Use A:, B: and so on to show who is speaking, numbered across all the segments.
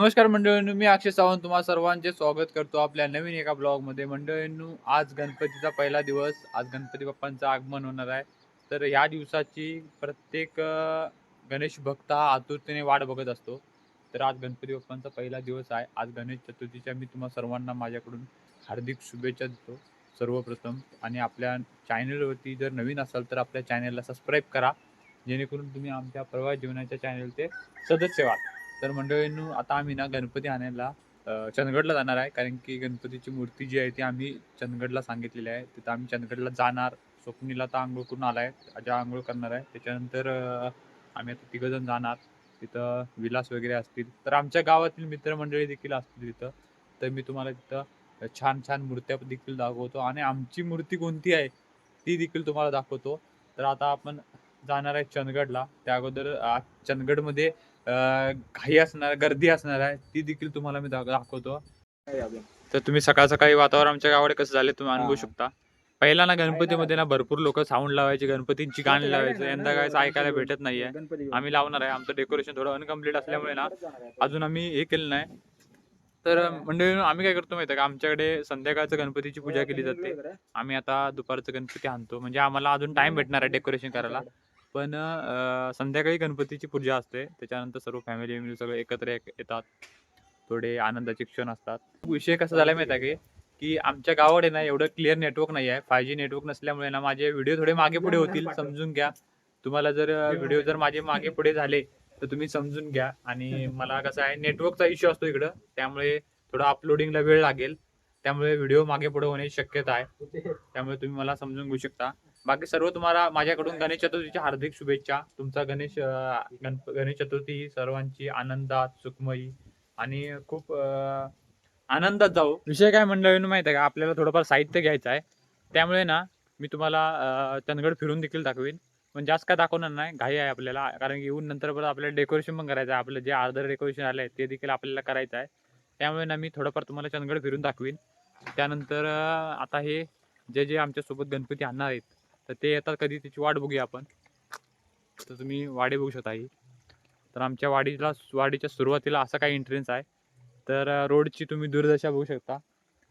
A: नमस्कार मंडळींनो मी अक्षय सावंत तुम्हा सर्वांचे स्वागत करतो आपल्या नवीन एका ब्लॉगमध्ये. मंडळींनो आज गणपतीचा पहिला दिवस आज गणपती बाप्पांचं आगमन होणार आहे. तर ह्या दिवसाची प्रत्येक गणेश भक्त हा आतुरतेने वाट बघत असतो. तर आज गणपती बाप्पांचा पहिला दिवस आहे. आज गणेश चतुर्थीच्या मी तुम्हा सर्वांना माझ्याकडून हार्दिक शुभेच्छा देतो सर्वप्रथम. आणि आपल्या चॅनलवरती जर नवीन असाल तर आपल्या चॅनलला सबस्क्राईब करा. जेणेकरून तुम्ही आमच्या प्रवास जीवनाच्या चॅनलचे सदस्य व्हाल. तर मंडळींनो आता आम्ही ना गणपती आणायला चंदगडला जाणार आहे. कारण की गणपतीची मूर्ती जी आहे ती आम्ही चंदगडला सांगितलेली आहे. तिथं आम्ही चंदगडला जाणार. स्वप्नीला आता आंघोळ करून आलाय. अजा आंघोळ करणार आहे त्याच्यानंतर आम्ही आता तिघंजण जाणार. तिथं विलास वगैरे असतील. तर आमच्या गावातील मित्रमंडळी देखील असतील तिथं. तर मी तुम्हाला तिथं छान छान मूर्त्या देखील दाखवतो. आणि आमची मूर्ती कोणती आहे ती देखील तुम्हाला दाखवतो. तर आता आपण जाणार आहे चंदगडला. त्या अगोदर चंदगडमध्ये घाई असणार गर्दी असणार आहे ती देखील तुम्हाला मी दाख- दाखवतो. तर तुम्ही सकाळ सकाळी वातावरण आमच्या गावाकडे कसं झाले तुम्ही अनुभवू
B: हा.
A: शकता. पहिला ना गणपतीमध्ये ना भरपूर लोक साऊंड लावायचे गणपतींची गाणी लावायचं यंदा काय ऐकायला भेटत नाहीये. आम्ही लावणार आहे आमचं डेकोरेशन थोडं अनकम्प्लीट असल्यामुळे ना अजून आम्ही हे केलं नाही. तर मंडळी आम्ही काय करतो माहिती का? आमच्याकडे संध्याकाळचं गणपतीची पूजा केली जाते. आम्ही आता दुपारचं गणपती आणतो. म्हणजे आम्हाला अजून टाइम भेटणार आहे डेकोरेशन करायला. पण अं, संध्याकाळी गणपतीची पूजा असते. त्याच्यानंतर सर्व फॅमिली मिळून सगळे एकत्र एक- येतात. थोडे आनंदाचे क्षण असतात. विषय कसा झाला माहिती आहे की? की आमच्या गावाकडे ना एवढं क्लिअर नेटवर्क नाही आहे. फाय जी नेटवर्क नसल्यामुळे ना माझे व्हिडिओ थोडे मागे पुढे होतील समजून घ्या. तुम्हाला जर व्हिडिओ जर माझे मागे पुढे झाले तर तुम्ही समजून घ्या. आणि मला कसं आहे नेटवर्कचा इश्यू असतो इकडं. त्यामुळे थोडं अपलोडिंगला वेळ लागेल. त्यामुळे व्हिडिओ मागे पुढे होण्याची शक्यता आहे. त्यामुळे तुम्ही मला समजून घेऊ शकता. बाकी सर्व तुम्हाला माझ्याकडून गणेश चतुर्थीच्या हार्दिक शुभेच्छा. तुमचा गणेश गणप गणेश चतुर्थी सर्वांची आनंदात सुखमयी आणि खूप आनंदात जाऊ विषय काय मंडळीनं माहिती आहे का? आपल्याला थोडंफार साहित्य घ्यायचं आहे. त्यामुळे ना मी तुम्हाला चंदगड फिरून देखील दाखवीन. पण जास्त काय दाखवणार नाही. घाई आहे आपल्याला. कारण की येऊन नंतर परत आपल्याला डेकोरेशन पण करायचं आहे. आपलं जे अर्धर डेकोरेशन आलं आहे ते देखील आपल्याला करायचं आहे. त्यामुळे ना मी थोडंफार तुम्हाला चंदगड फिरून दाखवीन. त्यानंतर आता हे जे जे आमच्यासोबत गणपती आणणार आहेत तर ते येतात कधी त्याची वाट बघूया आपण. तर तुम्ही वाडी बघू शकता ही. तर आमच्या वाडीला वाडीच्या सुरुवातीला असा काही एंट्रन्स आहे. तर रोडची तुम्ही दुर्दशा बघू शकता.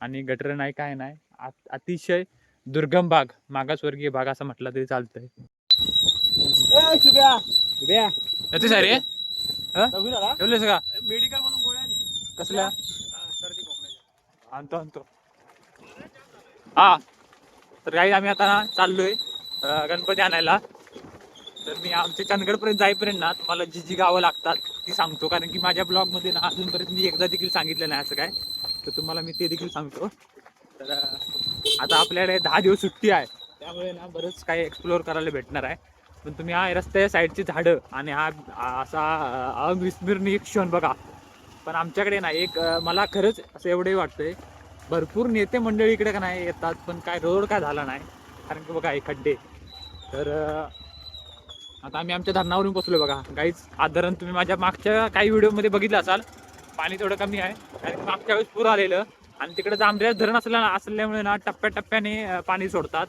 A: आणि गटर नाही काय नाही. अत- अतिशय दुर्गम भाग मागासवर्गीय भाग असं म्हटलं तरी चालतंय. येते सारे ठेवलेस का
B: मेडिकल मधून गोळ्या आण.
A: कसल्या. आणतो आणतो. हा. तर काही आम्ही आता ना चाललोय गणपती आणायला. तर मी आमच्या चंदगडपर्यंत जाईपर्यंत ना तुम्हाला जी जी गावं लागतात ती सांगतो. कारण की माझ्या ब्लॉगमध्ये ना अजूनपर्यंत मी एकदा देखील सांगितलं नाही असं काय. तर तुम्हाला मी ते देखील सांगतो. तर आता आपल्याकडे दहा दिवस सुट्टी आहे. त्यामुळे ना बरंच काही एक्सप्लोअर करायला भेटणार आहे. पण तुम्ही हा रस्त्याच्या साईडची झाडं आणि हा असा अविस्मरणीय क्षण बघा. पण आमच्याकडे ना एक मला खरंच असं एवढंही वाटतंय भरपूर नेते मंडळी इकडे का नाही येतात पण काय रोड काय झाला नाही. कारण की बघा हे खड्डे. तर आता आम्ही आमच्या धरणावरून पोचलो बघा. काहीच आधारण तुम्ही माझ्या मागच्या काही व्हिडिओमध्ये बघितलं असाल. पाणी थोडं कमी आहे. कारण मागच्या वेळेस पूर आलेलं. आणि तिकडे जांभऱ्या धरण असल्या असल्यामुळे ना टप्प्याटप्प्याने पाणी सोडतात.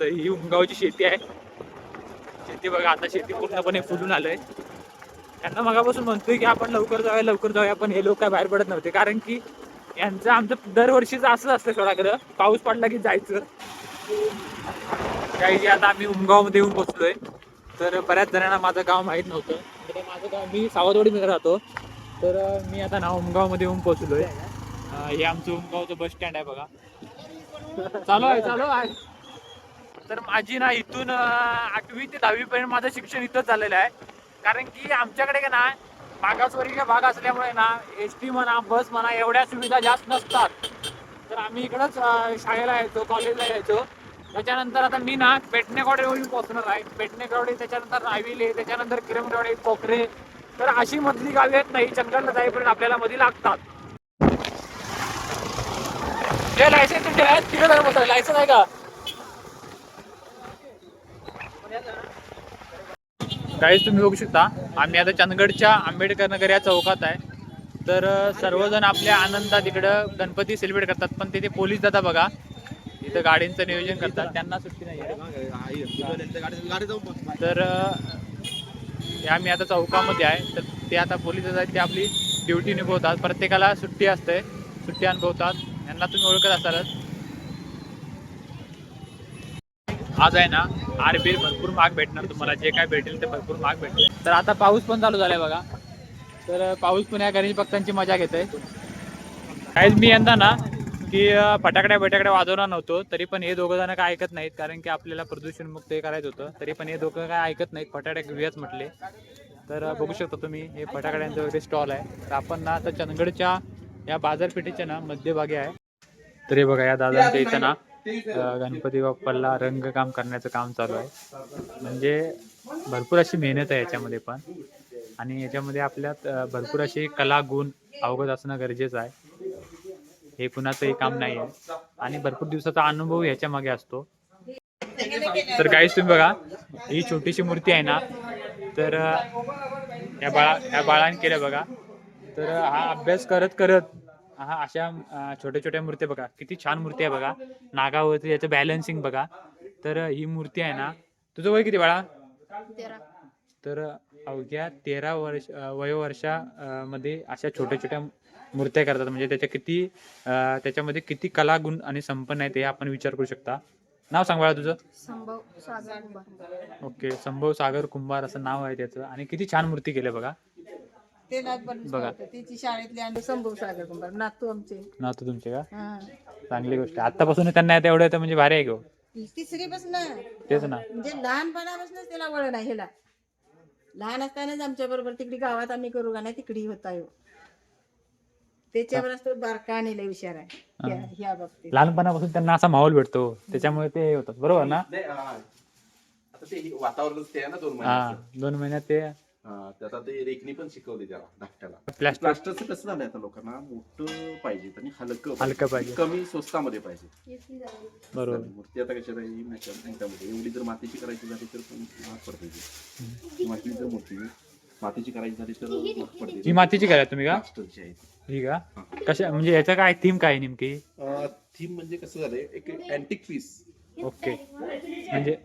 A: तर ही उमगावची शेती आहे. शेती बघा आता शेती पूर्णपणे फुलून आलंय. त्यांना मगापासून म्हणतोय की आपण लवकर जाऊया लवकर जाऊया पण हे लोक काय बाहेर पडत नव्हते. कारण की यांचं आमचं दरवर्षीच असंच असतं सोडाकडं पाऊस पडला की जायचं. काही आता आम्ही उमगावमध्ये येऊन पोचलोय तर बऱ्याच जणांना माझं गाव माहीत नव्हतं. तर माझं गाव मी सावधवाडीमध्ये राहतो. तर मी आता ना उमगावमध्ये येऊन पोचलो आहे हे आमचं उमगावचं बस स्टँड आहे बघा. चालू आहे चालू आहे. तर माझी ना इथून आठवी ते दहावी पर्यंत माझं शिक्षण इथंच झालेलं आहे. कारण की आमच्याकडे का ना मागासवर्गीय भाग असल्यामुळे ना एस टी म्हणा बस म्हणा एवढ्या सुविधा जास्त नसतात. तर आम्ही इकडंच शाळेला यायचो कॉलेजला यायचो. त्याच्यानंतर आता मी ना पेटणेकवडे येऊन पोहोचणार आहे. पेटणेकडे त्याच्यानंतर नाविले त्याच्यानंतर किरमकवडे कोकरे तर अशी मधली गावी आहेत नाही चंदगडला जाईपर्यंत आपल्याला मध्ये लागतात. हे लायसन्स तुमचे आहेत? तिकडे लायसन्स आहे का? गाईज तुम्ही बघू शकता आम्ही आता चंदगडच्या आंबेडकर नगर या चौकात आहे. तर सर्वजण आपल्या आनंदात इकडं गणपती सेलिब्रेट करतात पण तिथे पोलीस दादा बघा. इथं गाडींचं नियोजन करतात. त्यांना सुट्टी नाही तर आम्ही आता चौकामध्ये आहे. तर ते आता पोलीस आहेत ते आपली ड्युटी निभवतात. प्रत्येकाला सुट्टी असते. सुट्टी अनुभवतात. यांना तुम्ही ओळखत असालच. आज आहे ना आरबीर भरपूर महाग भेटणार तुम्हाला जे काय भेटेल ते भरपूर महाग भेटेल तर आता पाऊस पण चालू झालाय बघा. तर पाऊस पण या गणेश भक्तांची मजा घेतोय. काहीच मी यंदा ना की फटाकड्या बटाकड्या वाजवणार नव्हतो तरी पण हे दोघं जण काय ऐकत नाहीत कारण की आपल्याला प्रदूषण मुक्त हे करायचं होतं तरी पण हे दोघं काय ऐकत नाहीत फटाकड्या घेऊयाच म्हटले. तर बघू शकता तुम्ही हे फटाकड्यांचं वगैरे स्टॉल आहे. तर आपण ना आता चंदगडच्या या बाजारपेठेच्या ना मध्यभागी आहे. तर हे बघा या दादांच्या इथं ना गणपती बाप्पाला रंगकाम करण्याचं काम चालू आहे. म्हणजे भरपूर अशी मेहनत आहे याच्यामध्ये पण. आणि याच्यामध्ये आपल्यात भरपूर अशी कला गुण अवगत असणं गरजेचं आहे. हे कुणाचंही काम नाही आहे. आणि भरपूर दिवसाचा अनुभव ह्याच्या मागे असतो. तर काहीच तुम्ही बघा ही छोटीशी मूर्ती आहे ना तर या बाळा या बाळाने केलं बघा. तर हा अभ्यास करत करत हा अशा अं, छोट्या छोट्या मूर्त्या बघा. किती छान मूर्ती आहे बघा. नागावरती याचं बॅलन्सिंग बघा. तर ही मूर्ती आहे ना तुझं वय किती बाळा?
C: तेरा.
A: तर अवघ्या तेरा वर्ष अ, वयोवर्षा अ, मध्ये अशा छोट्या छोट्या मूर्त्या करतात. म्हणजे त्याच्या किती अ, त्याच्यामध्ये किती कलागुण आणि संपन्न आहेत हे आपण विचार करू शकता. नाव सांग बाळा तुझं.
C: संभव सागर कुंभार.
A: ओके संभव सागर कुंभार असं नाव आहे त्याचं. आणि किती छान मूर्ती केली बघा.
D: ते
A: बघा.
D: तिची शाळेतली आणि
C: संभव सागर कुंभार. नातू आमचे.
A: नाव तर तुमचे का?
D: हा.
A: चांगली गोष्ट. आतापासून त्यांना येतं एवढं येतं म्हणजे भारी आहे गो.
D: तिसरी पासून
A: तेच ना.
D: म्हणजे लहानपणापासूनच त्याला वळण आहे ह्याला. लहान असतानाच आमच्या बरोबर तिकडे गावात आम्ही करू का नाही तिकडे होता येऊ त्याच्यावर तो बारका आणि लय हुशार आहे. ह्या- ह्या बाबतीत.
A: लहानपणापासून त्यांना असा माहोल भेटतो. त्याच्यामुळे ते हे होतात. बरोबर ना?
E: नाही, हा. आता ते वातावरणच ते आहे ना दोन
A: हा.
E: महिन्याचं.
A: दोन महिन्यात ते
E: त्यात आता ते रेखणी पण शिकवली त्याला धाकट्याला.
A: प्लॅस्टिक
E: प्लास्टरचं कसं झालंय आता लोकांना? मोठं पाहिजे आणि हलकं
A: हलकं पाहिजे.
E: कमी स्वस्तामध्ये पाहिजे.
A: बरोबर.
E: मूर्ती आता कशा राहील एवढी जर मातीची करायची झाली तर पण महाग पडते ती. माती जर मोठी मातीची करायची झाली तर महाग पडते
A: ही. मातीची करा तुम्ही का?
E: प्लास्टरची आहे
A: ही का? कशा म्हणजे याचं काय थीम काय आहे नेमकी?
E: थीम म्हणजे कसं झालंय? एक अँटिक पीस
A: ओके म्हणजे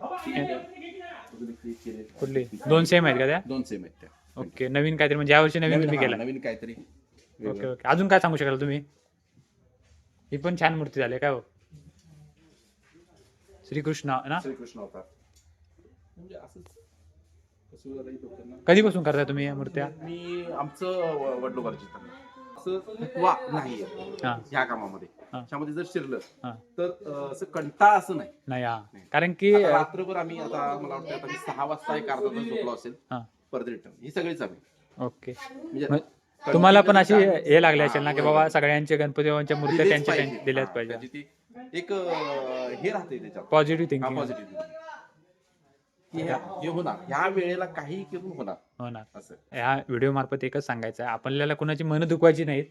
A: कुठली? दोन सेम आहेत का त्या?
E: दोन सेम आहेत त्या.
A: ओके नवीन काहीतरी म्हणजे यावर्षी नवीन तुम्ही
E: हा,
A: केला.
E: नवीन काहीतरी.
A: ओके. ओके अजून काय सांगू शकाल तुम्ही? ही पण छान मूर्ती झाली काय हो? श्रीकृष्ण ना?
E: श्रीकृष्ण होता म्हणजे असंच कसं झालंय लोकांना
A: कधीपासून करताय तुम्ही या मूर्त्या?
E: मी आमचं वडलोबारची असं वा नाही
A: हा.
E: ह्या कामामध्ये.
A: हा.
E: त्यामध्ये जर शिरलं तर अं, असं कंटाळ असं नाही.
A: नाही हा. कारण की
E: आता रात्रभर आम्ही आता मला वाटतं आता मी सहा वाजता एक अर्धा तास झोपलो असेल
A: हा.
E: परत रिटर्न ही सगळीच आम्ही.
A: ओके.
E: म्हणजे
A: तुम्हाला पण अशी हे लागले असेल ना की बाबा सगळ्यांचे गणपती बाबांच्या मूर्त्या
E: दिलेच
A: त्यांच्या
E: पाहिजे.
A: त्यांच्या दिल्याच
E: हा,
A: पाहिजे.
E: त्याची ती एक अं, हे राहते त्याच्यात.
A: पॉझिटिव्ह थिंकिंग
E: पॉझिटिव्ह हे होणार. ह्या वेळेला काही करून होणार.
A: होणार.
E: असं.
A: ह्या व्हिडिओ मार्फत एकच सांगायचं आहे. आपल्याला कोणाची मनं दुखवायची नाहीत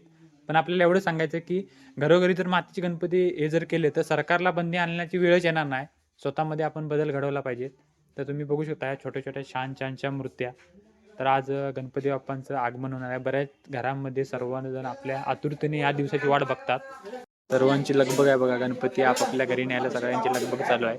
A: पण आपल्याला एवढं सांगायचं की घरोघरी जर मातीचे गणपती हे जर केले तर सरकारला बंदी आणण्याची वेळच येणार नाही. स्वतःमध्ये आपण बदल घडवला पाहिजे तर तुम्ही बघू शकता या छोट्या छोट्या छान छानशा मूर्त्या. तर आज गणपती बाप्पांचं आगमन होणार आहे. बऱ्याच घरांमध्ये सर्वजण आपल्या आतुरतेने या दिवसाची वाट बघतात. सर्वांची लगबग आहे बघा गणपती आपापल्या घरी न्यायला सगळ्यांची लगबग चालू आहे.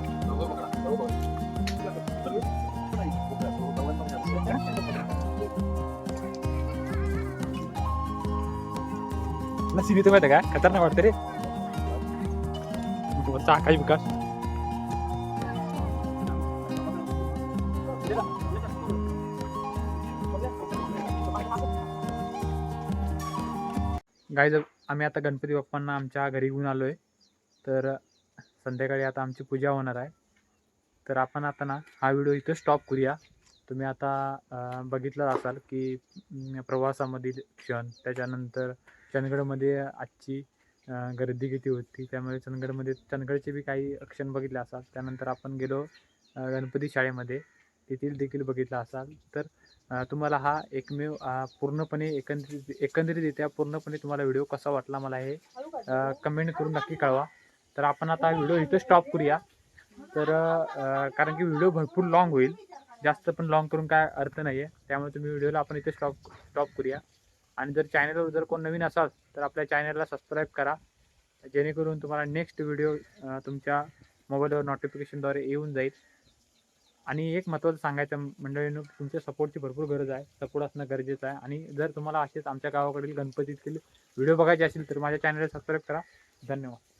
A: ना सिनी तर माहिती आहे का? खतरनाक वाटतं रे. वरचा आकाश विकास गाईज आम्ही आता गणपती बाप्पांना आमच्या घरी घेऊन आलोय. तर संध्याकाळी आता आमची पूजा होणार आहे. तर आपण आता ना हा व्हिडिओ इथं स्टॉप करूया. तुम्ही आता बघितलं असाल की प्रवासामधील क्षण त्याच्यानंतर चंदगडमध्ये आजची गर्दी किती होती? त्यामुळे चंदगडमध्ये चंदगडचे बी काही क्षण बघितले असाल. त्यानंतर आपण गेलो गणपती शाळेमध्ये. तेथील देखील बघितलं असाल. तर तुम्हाला हा एकमेव पूर्णपणे एकंदरीत एकंदरीतरित्या पूर्णपणे तुम्हाला व्हिडिओ कसा वाटला मला हे कमेंट करून नक्की कळवा. तर आपण आता व्हिडिओ इथं स्टॉप करूया. तर कारण की व्हिडिओ भरपूर लाँग होईल. जास्त पण लाँग करून काय अर्थ नाही आहे त्यामुळे तुम्ही व्हिडिओला आपण इथे स्टॉप स्टॉप करूया. आणि जर चॅनलवर जर कोण नवीन असाल तर आपल्या चॅनलला सबस्क्राईब करा. जेणेकरून तुम्हाला नेक्स्ट व्हिडिओ तुमच्या मोबाईलवर नोटिफिकेशनद्वारे येऊन जाईल. आणि एक महत्त्वाचं सांगायचं मंडळीनं तुमच्या सपोर्टची भरपूर गरज आहे. सपोर्ट असणं गरजेचं आहे. आणि जर तुम्हाला असेच आमच्या गावाकडील गणपतीतील व्हिडिओ बघायचे असेल तर माझ्या चॅनलला सबस्क्राईब करा. धन्यवाद.